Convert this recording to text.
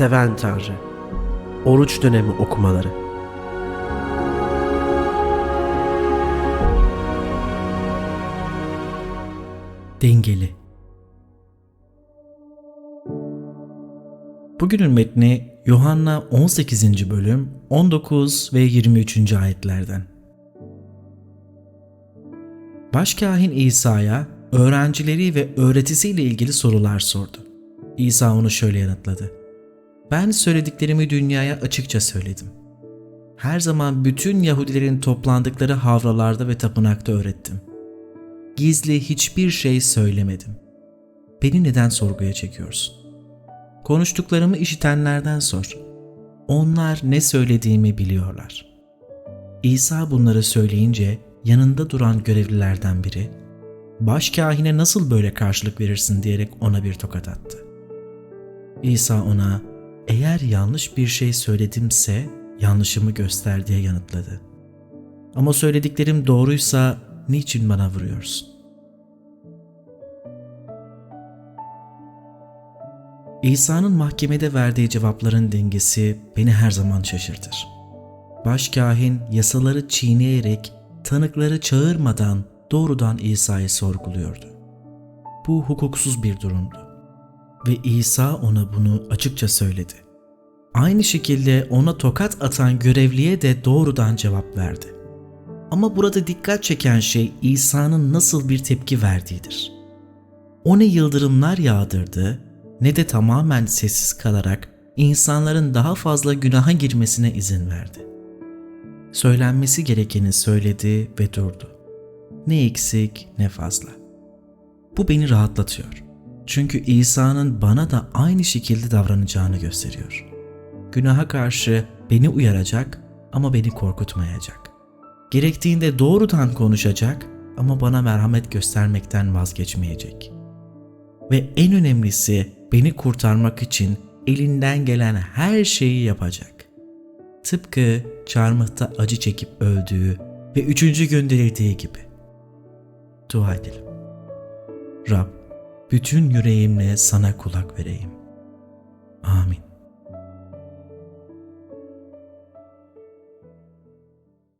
seven Tanrı. Oruç dönemi okumaları. Dengeli Bugünün metni Yuhanna 18. bölüm 19 ve 23. ayetlerden. Başkahin İsa'ya öğrencileri ve öğretisiyle ilgili sorular sordu. İsa onu şöyle yanıtladı. Ben söylediklerimi dünyaya açıkça söyledim. Her zaman bütün Yahudilerin toplandıkları havralarda ve tapınakta öğrettim. Gizli hiçbir şey söylemedim. Beni neden sorguya çekiyorsun? Konuştuklarımı işitenlerden sor. Onlar ne söylediğimi biliyorlar. İsa bunları söyleyince yanında duran görevlilerden biri, başkahine nasıl böyle karşılık verirsin diyerek ona bir tokat attı. İsa ona, eğer yanlış bir şey söyledimse yanlışımı göster diye yanıtladı. Ama söylediklerim doğruysa niçin bana vuruyorsun? İsa'nın mahkemede verdiği cevapların dengesi beni her zaman şaşırtır. Başkahin yasaları çiğneyerek tanıkları çağırmadan doğrudan İsa'yı sorguluyordu. Bu hukuksuz bir durumdu. Ve İsa ona bunu açıkça söyledi. Aynı şekilde ona tokat atan görevliye de doğrudan cevap verdi. Ama burada dikkat çeken şey İsa'nın nasıl bir tepki verdiğidir. O ne yıldırımlar yağdırdı ne de tamamen sessiz kalarak insanların daha fazla günaha girmesine izin verdi. Söylenmesi gerekeni söyledi ve durdu. Ne eksik ne fazla. Bu beni rahatlatıyor. Çünkü İsa'nın bana da aynı şekilde davranacağını gösteriyor. Günaha karşı beni uyaracak ama beni korkutmayacak. Gerektiğinde doğrudan konuşacak ama bana merhamet göstermekten vazgeçmeyecek. Ve en önemlisi beni kurtarmak için elinden gelen her şeyi yapacak. Tıpkı çarmıhta acı çekip öldüğü ve üçüncü gün dirildiği gibi. Dua edelim. Rab, bütün yüreğimle sana kulak vereyim. Amin.